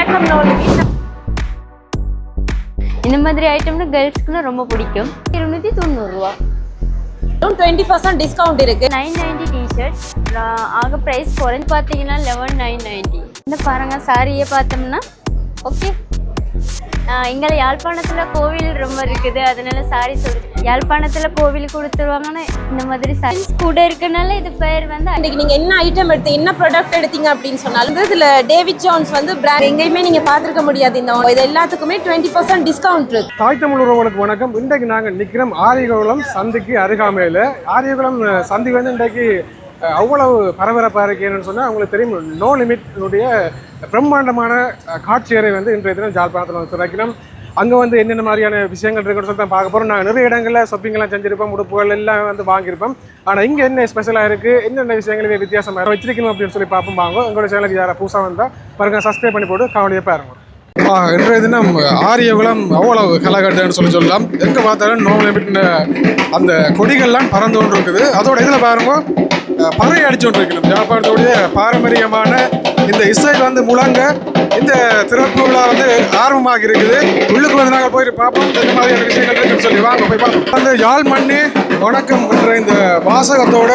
வணக்கம் இந்த மாதிரி ஐட்டம்னா கேர்ள்ஸ்க்குலாம் ரொம்ப பிடிக்கும். இருநூற்றி தொண்ணூறுரூவா டுவெண்ட்டி பர்சன்ட் டிஸ்கவுண்ட் இருக்கு. நைன் நைன்டி டிஷர்ட் ஆக ப்ரைஸ் குறைஞ்சு பார்த்தீங்கன்னா லெவன் நைன் நைன்டி இந்த பாருங்க சாரியே பார்த்தோம்னா ஓகே இங்கே யாழ்ப்பாணத்தில் கோவில் ரொம்ப இருக்குது. அதனால சாரி சொல்லு யாழ்ப்பாணத்தில் கோவில் கொடுத்துருவாங்கன்னா இந்த மாதிரி சாரீஸ் கூட இருக்கனால இது பேர் வந்து இன்னைக்கு நீங்க என்ன ஐட்டம் எடுத்து என்ன ப்ராடக்ட் எடுத்தீங்க அப்படின்னு சொன்னாலும் இதுல டேவிட் ஜான்ஸ் வந்து பிராண்ட் எங்கேயுமே நீங்க பார்த்திருக்க முடியாது இந்த இது எல்லாத்துக்குமே டுவெண்ட்டி பர்சன்ட் டிஸ்கவுண்ட் இருக்கு. தாய் தமிழ் உறவுகளுக்கு வணக்கம். இன்றைக்கு நாங்கள் நிற்கிறோம் ஆரியகுளம் சந்திக்கு அருகாமையில். ஆரியகுளம் சந்தி வந்து இன்றைக்கு அவ்வளவு பரபரப்பாக இருக்கேன்னு சொன்னால் அவங்களுக்கு தெரியும் நோ லிமிட்னுடைய பிரம்மாண்டமான அஹ், காட்சி அறை வந்து இன்றைய தினம் ஜாழ்ப்பாணத்தில் வந்து திறக்கிறோம். அங்கே வந்து என்னென்ன மாதிரியான விஷயங்கள் இருக்குன்னு சொல்லி தான் பார்க்க போகிறோம் நாங்கள் நிறைய இடங்களில் ஷாப்பிங்லாம் செஞ்சிருப்போம் உடுப்புகள் எல்லாம் வந்து வாங்கியிருப்போம். ஆனால் இங்கே என்ன ஸ்பெஷலாக இருக்குது என்னென்ன விஷயங்கள் வித்தியாசமாக வச்சிருக்கணும் அப்படின்னு சொல்லி பார்ப்போம். வாங்க எங்களோட சேனலுக்கு யாராவது புதுசாக வந்தால் பாருங்க சப்ஸ்கிரைப் பண்ணி போட்டு கவலையை பாருங்க. இன்றைய தினம் ஆரியகுலம் அவ்வளவு கலகட்டம்னு சொல்லி சொல்லலாம். எங்கே பார்த்தாலும் நோ லிமிட் அந்த கொடிகள்லாம் பறந்து கொண்டு இருக்குது அதோட இதில் பாருங்க பறை அடிச்சு கொண்டிருக்கணும் இருக்கணும் பாரம்பரியமான இந்த இசை வந்து முழங்க இந்த திறப்பு விழா வந்து ஆர்வமாக இருக்குது. உள்ளுக்கு வந்து நாங்கள் போய் பார்ப்போம். இந்த மாதிரியான விஷயங்கள் இருக்குன்னு சொல்லி. வாங்க போய் பார்ப்போம். அந்த யாழ் மண்ணி வணக்கம் என்ற இந்த வாசகத்தோட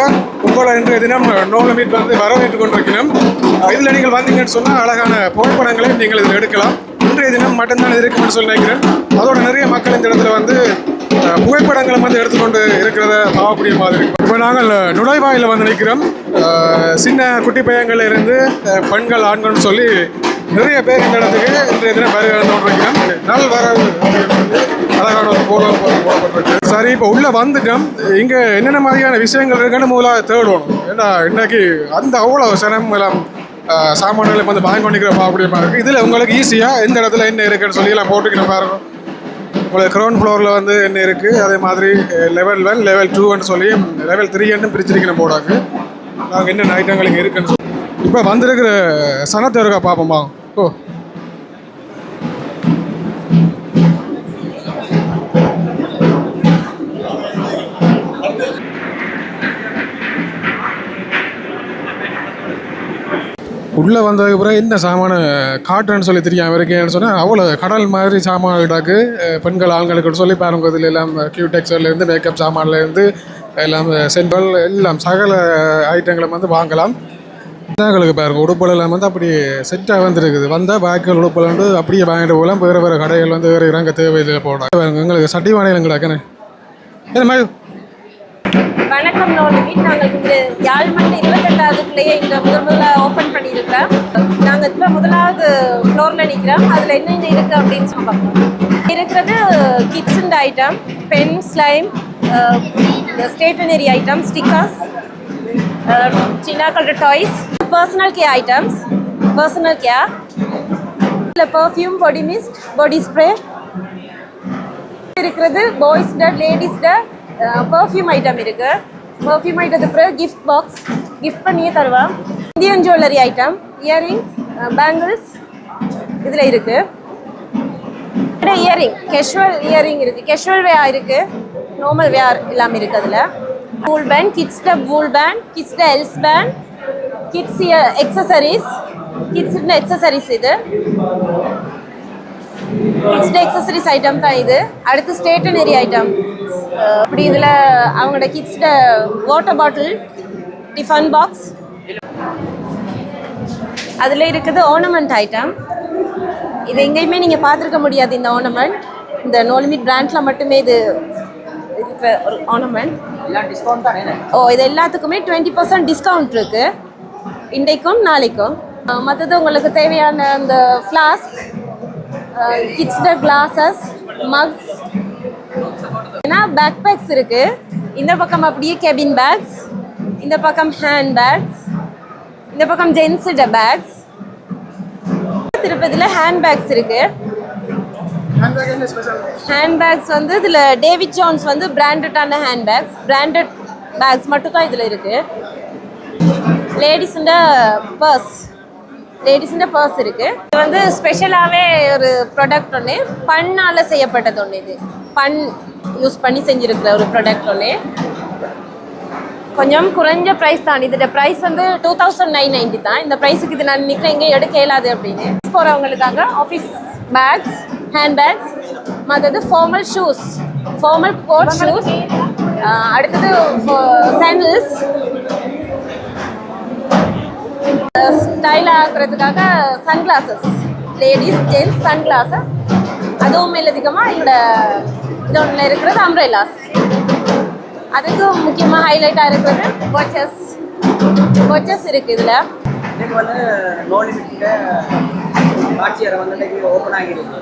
உங்களை இன்றைய தினம் நோ லிமிட் வந்து வரவேற்று கொண்டிருக்கிறோம். இதில் நீங்கள் வந்தீங்கன்னு சொன்னால் அழகான புகைப்படங்களையும் நீங்கள் இதில் எடுக்கலாம். இன்றைய தினம் மட்டும்தான் இருக்குன்னு சொல்லி நினைக்கிறேன். அதோட நிறைய மக்கள் இந்த இடத்துல வந்து புகைப்படங்களை வந்து எடுத்துக்கொண்டு இருக்கிறத பார்க்கக்கூடிய மாதிரி இருக்கும் இப்போ நாங்கள் நுழைவாயில் வந்து நிற்கிறோம் சின்ன குட்டி பையங்கள்ல இருந்து பெண்கள் ஆண்கள்னு சொல்லி நிறைய பேர் இந்த இடத்துக்கு இன்றைய தினம் வருகை இழந்து கொண்டிருக்கிறோம் நல் வரவு அழகான ஒரு போர்டு போடப்பட்டிருக்கு. சரி இப்போ உள்ளே வந்துட்டோம். இங்கே என்னென்ன மாதிரியான விஷயங்கள் இருக்குன்னு முதலாக தேடணும் ஏன்னா இன்னைக்கு அந்த அவ்வளோ சிரமம் எல்லாம் சாமான்களை வந்து வாங்கி கொண்டிருக்கிற பார்க்கக்கூடிய மாதிரி இருக்குது இதில் உங்களுக்கு ஈஸியாக எந்த இடத்துல என்ன இருக்குன்னு சொல்லி எல்லாம் போட்டுக்கிற பாருங்க உங்களுக்கு க்ரௌண்ட் ஃப்ளோரில் வந்து என்ன இருக்குது அதே மாதிரி லெவல் ஒன் லெவல் டூன்னு சொல்லி லெவல் த்ரீன்னு பிரிச்சிருக்கணும் போடாங்க நாங்கள் என்னென்ன ஐட்டங்கள் இருக்குன்னு சொல்லி இப்போ வந்திருக்கிற சனத்தை இருக்கா பார்ப்போமா? ஓ உள்ளே வந்ததுக்கு பிறகு என்ன சாமான காட்டுன்னு சொல்லி தெரியாம இருக்கேன்னு சொன்னால் அவ்வளோ கடல் மாதிரி சாமான்களாக்கு பெண்கள் ஆண்களுக்கு சொல்லி பாருங்க இதில் எல்லாம் கியூடெக்ஸ்லேருந்து மேக்கப் சாமான்லேருந்து எல்லாம் சென்ட்ரல் எல்லாம் சகல ஐட்டங்களை வந்து வாங்கலாம். எங்களுக்கு பாருங்க உடுப்புகள் எல்லாம் வந்து அப்படி செட்டாக வந்துருக்குது. வந்தால் பாக்கிகள் உடுப்பில் வந்து அப்படியே வாங்கிட்டு போகலாம். வேறு வேறு கடைகள் வந்து வேறு இறங்க தேவையில்லை போகலாம் எங்களுக்கு சட்டி வாடையில் கிடக்குன்னு என்ன? மாதிரி வணக்கம் நோலி நாங்கள் இங்க யாழ்மண் இருபத்தெட்டாவதுக்குள்ளேயே இங்கே முதல் முதல்ல ஓப்பன் பண்ணியிருக்கிறோம். நாங்கள் இப்போ முதலாவது ஃப்ளோரில் நிற்கிறோம். அதில் என்னென்ன இருக்குது அப்படின்னு சொல்லி பார்ப்போம். இருக்கிறது கிட்ஸுண்ட் item pen slime stationery item stickers சின்ன colour toys personal care items personal care இல்லை perfume body mist body spray இருக்கிறது பாய்ஸ்ட லேடிஸ்ட பர்ஃப்யூம் ஐட்டம் இருக்கு. பர்ஃப்யூம் ஐட்டத்துக்கு பிறகு கிஃப்ட் பாக்ஸ் கிஃப்ட் பண்ணியே தருவான் Indian jewellery item earrings bangles இதில் இருக்கு. இயரிங் கெஷுவல் இயரிங் இருக்கு. கெஷுவல் வேர் இருக்கு. நார்மல் வேர் எல்லாமே இருக்கு அதில். வூல் பேண்ட் கிட்ஸ்ட வூல் பேண்ட் கிட்ஸ்ட else pant kids accessories kids accessories இது. கிட்ஸ்ட எக்ஸசரிஸ் ஐட்டம் தான் இது. அடுத்து ஸ்டேட்டனரி ஐட்டம் அப்படி இதில் அவங்களோட கிட்ஸ்ட வாட்டர் பாட்டில் டிஃபன் பாக்ஸ் அதில் இருக்குது ornament ஐட்டம் இது எங்கேயுமே நீங்கள் பார்த்துருக்க முடியாது இந்த ornament. இந்த நோலிமிட் பிராண்டில் மட்டுமே இது இருக்கிற ஒரு ornament. ஓ இது எல்லாத்துக்குமே டுவெண்ட்டி பர்சன்ட் டிஸ்கவுண்ட் இருக்குது இன்றைக்கும் நாளைக்கும். மற்றது உங்களுக்கு தேவையான அந்த ஃப்ளாஸ்க் கிட்ஸ்ட கிளாஸஸ் மக்ஸ் ஏன்னா பேக் பேக்ஸ் இருக்கு. இந்த பக்கம் அப்படியே கெபின் பேக்ஸ் இந்த பக்கம் ஹேண்ட் பேக்ஸ் இந்த பக்கம் ஜென்ஸுட பேக்ஸ் திருப்பதியில் ஹேண்ட் பேக்ஸ் இருக்கு. ஹேண்ட் பேக்ஸ் வந்து இதில் டேவிட் ஜான்ஸ் வந்து பிராண்டடான ஹேண்ட் பேக்ஸ் பிராண்டட் பேக்ஸ் மட்டும் தான் இதில் இருக்கு. லேடிஸுண்ட பர்ஸ் லேடிஸுண்ட பர்ஸ் இருக்கு. இது வந்து ஸ்பெஷலாகவே ஒரு ப்ராடக்ட் ஒன்று பண்ணால் செய்யப்பட்டது ஒன்று இது. பண் யூஸ் பண்ணி செஞ்சிருக்கிற ஒரு ப்ராடக்ட் ஒன்று கொஞ்சம் குறைஞ்ச ப்ரைஸ் தான். இதோட ப்ரைஸ் வந்து டூ தௌசண்ட் நைன் நைன்டி தான். இந்த ப்ரைஸுக்கு இது நான் நிற்கிறேன் எங்கேயும் எடுக்க இயலாது அப்படின்னு. போகிறவங்களுக்காக ஆஃபீஸ் பேக்ஸ் ஹேண்ட் பேக்ஸ் மற்றது formal shoes formal coat shoes அடுத்தது சாண்டில்ஸ் ஸ்டைல் ஆக்குறதுக்காக சன்கிளாசஸ் லேடிஸ் ஜென்ஸ் சன்கிளாசஸ் அதுவும் மேலதிகமாக எங்களோட இது ஒன்றில் இருக்கிறது அம்ரேலாஸ் அதுக்கு முக்கியமாக ஹைலைட்டாக இருக்கிறது வாட்சஸ் வாட்சஸ் இருக்குது இதில். இன்னைக்கு வந்து நோ லிமிட் காட்சியரை வந்து ஓப்பன் ஆகிருக்கு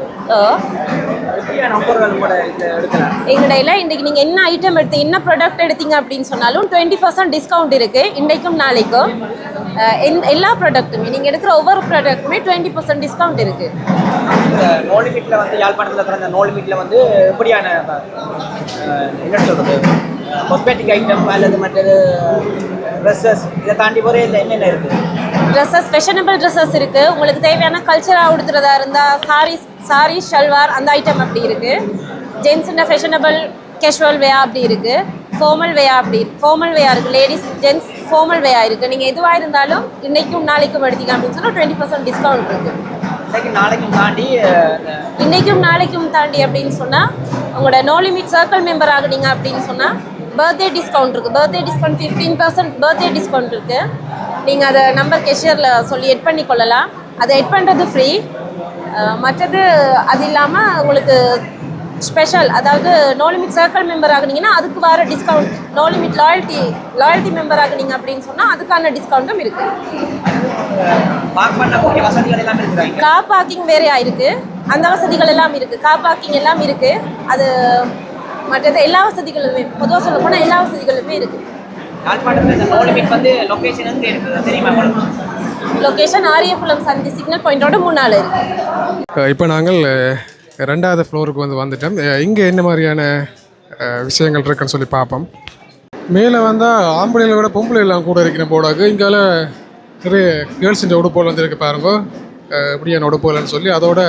எங்கடையில் இன்றைக்கி நீங்கள் என்ன ஐட்டம் எடுத்து என்ன ப்ராடக்ட் எடுத்தீங்க அப்படின்னு சொன்னாலும் டுவெண்ட்டி பர்சன்ட் டிஸ்கவுண்ட் இருக்குது இன்றைக்கும் நாளைக்கும். எல்லா ப்ராடக்ட்டுமே நீங்கள் எடுக்கிற ஒவ்வொரு ப்ராடக்ட்டுமே டுவெண்ட்டி பர்சன்ட் டிஸ்கவுண்ட் இருக்குது இந்த நோ லிமிட்ல வந்து யாழ்ப்பாணத்தில் திறந்த நோ லிமிட்ல வந்து எப்படியான என்ன சொல்றது காஸ்மெட்டிக் ஐட்டம் அல்லது மற்றது ட்ரெஸ்ஸஸ் இதை தாண்டி போகிற இதில் என்னென்ன இருக்குது ட்ரெஸ்ஸஸ் ஃபெஷனபிள் ட்ரெஸ்ஸஸ் இருக்குது உங்களுக்கு தேவையான கல்ச்சராக உடுத்துறதா இருந்தால் சாரீஸ் சாரி ஷல்வார் அந்த ஐட்டம் அப்படி இருக்குது ஜென்ஸுன்ற ஃபெஷனபிள் கேஷுவல் வேயா அப்படி இருக்குது ஃபார்மல் வேயா அப்படி ஃபார்மல் வேயா இருக்குது லேடிஸ் ஜென்ஸ் ஃபார்மல் வேயா இருக்குது நீங்கள் எதுவாக இருந்தாலும் இன்னைக்கும் நாளைக்கும் எடுத்தீங்க அப்படின்னு சொன்னால் டுவெண்ட்டி பர்சன்ட் டிஸ்கவுண்ட் இருக்குது நாளைக்கும் தாண்டி இன்னைக்கும் நாளைக்கும் தாண்டி அப்படின்னு சொன்னால் உங்களோட நோ லிமிட் சர்க்கிள் மெம்பர் ஆகுனீங்க அப்படின்னு சொன்னால் பர்த்டே டிஸ்கவுண்ட் இருக்குது birthday discount fifteen percent birthday discount இருக்குது நீங்கள் அதை நம்பர் கெஷியரில் சொல்லி எட் பண்ணி கொள்ளலாம். அதை எட் பண்ணுறது ஃப்ரீ மற்றது அது இல்லாமல் உங்களுக்கு ஸ்பெஷல் அதாவது நோ லிமிட் சர்க்கிள் மெம்பர் ஆகுனீங்கன்னா அதுக்கு வர discount no limit loyalty loyalty member ஆகுனீங்க அப்படின்னு சொன்னால் அதுக்கான டிஸ்கவுண்ட்டும் இருக்குது கார் பார்க்கிங் வேறையா இருக்கு. அந்த வசதிகள் எல்லாம் இருக்கு. கார் பார்க்கிங் எல்லாம் இருக்கு. அது மற்றது எல்லா வசதிகளுமே பொதுவாக சொல்ல போனால் எல்லா வசதிகளுமே இருக்கு. முன்னால் இப்போ நாங்கள் ரெண்டாவது ஃப்ளோருக்கு வந்து வந்துட்டோம். இங்கே என்ன மாதிரியான விஷயங்கள் இருக்குன்னு சொல்லி பார்ப்போம். மேலே வந்தால் ஆம்பளைகளை விட பொம்பளை எல்லாம் கூட இருக்கிற போடாது இங்கால நிறைய கேர்ள்ஸுன்ற உடுப்புகள் வந்துருக்கு பாருங்க. இப்படியான உடுப்புகள்னு சொல்லி அதோட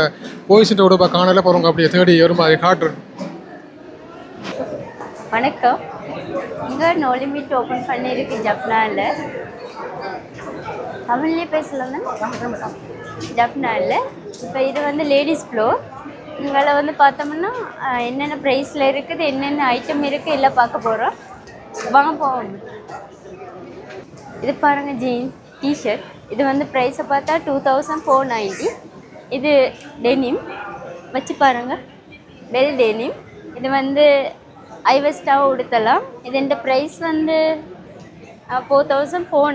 பாய்ஸுன்ற உடுப்பை காணலை போகிறவங்க அப்படியே தேடி ஒரு மாதிரி காட்டுறோம். வணக்கம். இங்கே நோ லிமிட் ஓப்பன் பண்ணியிருக்கு ஜப்னாவில் தமிழ்லேயே பேசலாமே ஜப்னாவில் இப்போ இது வந்து லேடிஸ் ஃப்ளோர் இங்கே வந்து பார்த்தோம்னா என்னென்ன ப்ரைஸில் இருக்குது என்னென்ன ஐட்டம் இருக்குது எல்லாம் பார்க்க போகிறோம் வாங்க போவோம். இது பாருங்கள் ஜீன்ஸ் டிஷர்ட் இது வந்து ப்ரைஸை பார்த்தா டூ தௌசண்ட் ஃபோர் நைன்ட்டி இது டெனிம் வச்சு பாருங்கள் வெல் டெனிம் இது வந்து ஐவெஸ்டாக உடுத்தலாம் இது இந்த ப்ரைஸ் வந்து ஃபோர் தௌசண்ட் ஃபோர்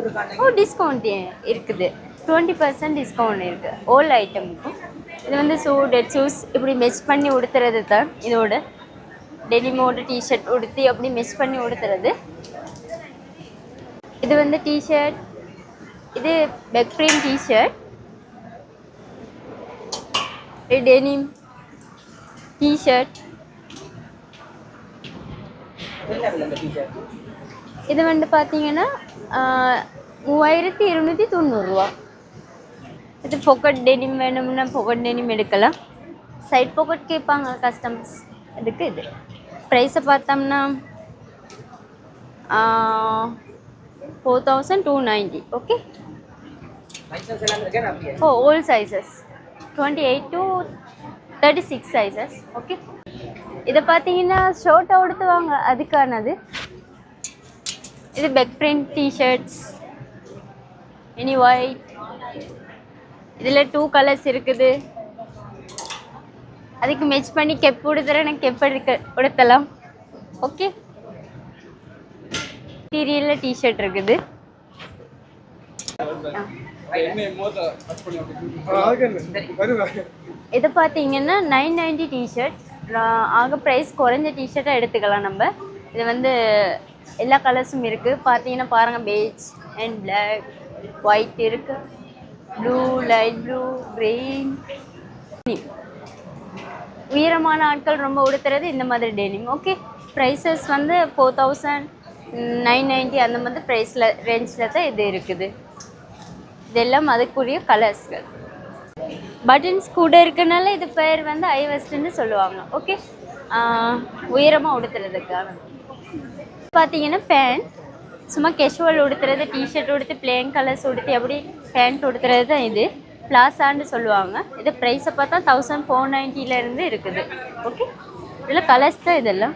இருக்காங்க ஓ டிஸ்கவுண்ட் இருக்குது டுவெண்ட்டி பர்சன்ட் டிஸ்கவுண்ட் இருக்குது ஓல் ஐட்டமுக்கும் இது வந்து ஷூ டெட் ஷூஸ் இப்படி மெச் பண்ணி உடுத்துறது தான் இதோட டெனிமோட டிஷர்ட் உடுத்தி அப்படி மெச் பண்ணி உடுத்துறது இது வந்து டிஷர்ட் இது peg print t-shirt denim t-shirt இது வந்து பார்த்தீங்கன்னா மூவாயிரத்தி இருநூற்றி தொண்ணூறுரூவா இது பொக்கட் டெனிம் வேணும்னா பொக்கட் டெனிம் எடுக்கலாம். சைட் பொக்கட் கேட்பாங்க கஸ்டமர்ஸ் அதுக்கு இது. ப்ரைஸை பார்த்தோம்னா four thousand two ninety okay O all sizes twenty eight to thirty six sizes okay இதை பார்த்தீங்கன்னா ஷர்ட்டை உடுத்துவாங்க அதுக்கானது. இது பெக் பிரிண்ட் டிஷர்ட்ஸ் எனி ஒயிட் இதில் டூ கலர்ஸ் இருக்குது. அதுக்கு மேட்ச் பண்ணி கெப் உடுத்துறேன் கெப் எடுக்க உடுத்தலாம் ஓகே மெட்டீரியலில் டிஷர்ட் இருக்குது. இது பார்த்தீங்கன்னா நைன் நைன்டி டிஷர்ட் ஆக ப்ரைஸ் குறைஞ்ச டிஷர்ட்டாக எடுத்துக்கலாம் நம்ம. இது வந்து எல்லா கலர்ஸும் இருக்குது பார்த்தீங்கன்னா பாருங்கள் பேஜ் அண்ட் பிளாக் ஒயிட் இருக்குது ப்ளூ லைட் ப்ளூ க்ரீன் உயரமான ஆட்கள் ரொம்ப உடுத்துறது இந்த மாதிரி டெனிம் ஓகே ப்ரைஸஸ் வந்து ஃபோர் தௌசண்ட் நைன் நைன்ட்டி அந்த மாதிரி ப்ரைஸில் ரேஞ்சில் தான் இது இருக்குது. இதெல்லாம் அதுக்குரிய கலர்ஸ்கள் பட்டன்ஸ் கூட இருக்கனால இது பேர் வந்து ஐ வெஸ்ட்னு சொல்லுவாங்க ஓகே உயரமாக உடுத்துறதுக்கான பார்த்தீங்கன்னா பேண்ட் சும்மா கேஷுவல் உடுத்துறது டிஷர்ட் உடுத்து பிளேன் கலர்ஸ் உடுத்து எப்படி பேண்ட் உடுத்துறது தான் இது. பிளாசான்னு சொல்லுவாங்க. இது ப்ரைஸை பார்த்தா தௌசண்ட் ஃபோர் நைன்ட்டிலேருந்து இருக்குது ஓகே இதில் கலர்ஸ் தான் இதெல்லாம்.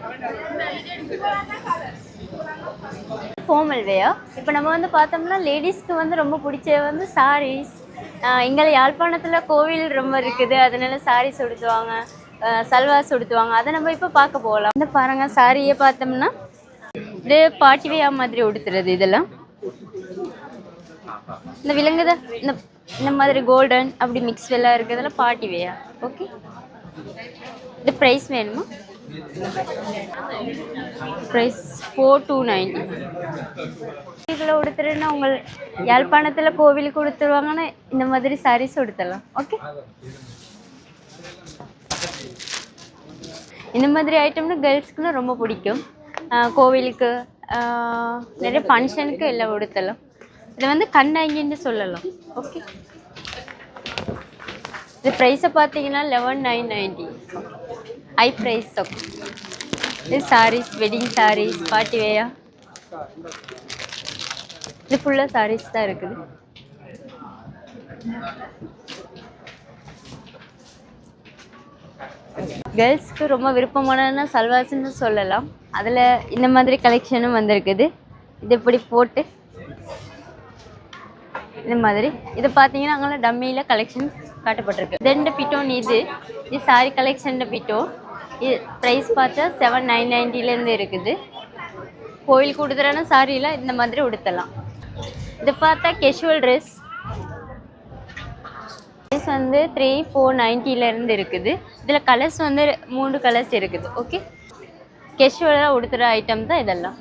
ஃபார்மல் வேயா இப்போ நம்ம வந்து பார்த்தோம்னா லேடிஸ்க்கு வந்து ரொம்ப பிடிச்சது வந்து சாரீஸ் எங்களை யாழ்ப்பாணத்தில் கோவில் ரொம்ப இருக்குது. அதனால சாரி உடுத்துவாங்க சல்வார் சுடுத்துவாங்க. அதை நம்ம இப்போ பார்க்க போகலாம். இந்த பாருங்க சாரியை பார்த்தோம்னா இது பாட்டிவையா மாதிரி உடுத்துறது இதெல்லாம். இந்த விலங்குதா இந்த இந்த மாதிரி கோல்டன் அப்படி மிக்ஸ் எல்லாம் இருக்கிறதுல பாட்டி வேயா ஓகே இது ப்ரைஸ் வேணுமா? ப்ரைஸ் ஃபோர் டூ நைன்டி இதில் கொடுத்துருன்னா உங்கள் யாழ்ப்பாணத்தில் கோவிலுக்கு கொடுத்துருவாங்கன்னா இந்த மாதிரி சாரீஸ் உடுத்தலாம். ஓகே இந்த மாதிரி ஐட்டம்னா கேர்ள்ஸ்க்குனா ரொம்ப பிடிக்கும். கோவிலுக்கு நிறைய ஃபங்க்ஷனுக்கு எல்லாம் கொடுத்தலாம் இது வந்து கண்ணாங்கின்னு சொல்லலாம். ஓகே இது ப்ரைஸை பார்த்தீங்கன்னா eleven nine ninety high price okay இது சாரீஸ் வெட்டிங் சாரீஸ் பார்ட்டி வேயா இது ஃபுல்லாக சாரீஸ் தான் இருக்குது. கேர்ள்ஸ்க்கு ரொம்ப விருப்பமானதுன்னா சல்வாஸ்ன்னு சொல்லலாம். அதில் இந்த மாதிரி கலெக்ஷனும் வந்திருக்குது. இது இப்படி போட்டு? இந்த மாதிரி. இது பார்த்தீங்கன்னா அங்கே டம்மியில் கலெக்ஷன் காட்டப்பட்டிருக்கு. ரெண்டு பிட்டோன் இது. இது சாரி கலெக்ஷன் பிட்டோ இது ப்ரைஸ் பார்த்தா செவன் நைன் நைன்ட்டிலேருந்து இருக்குது. கோயில் கொடுத்துறான சாரியில் இந்த மாதிரி உடுத்தலாம். இது பார்த்தா கேஷுவல் ட்ரெஸ் ப்ரைஸ் வந்து த்ரீ ஃபோர் நைன்ட்டிலேருந்து இருக்குது. இதில் கலர்ஸ் வந்து மூணு கலர்ஸ் இருக்குது. ஓகே கேஷுவலாக உடுத்துகிற ஐட்டம் தான் இதெல்லாம்.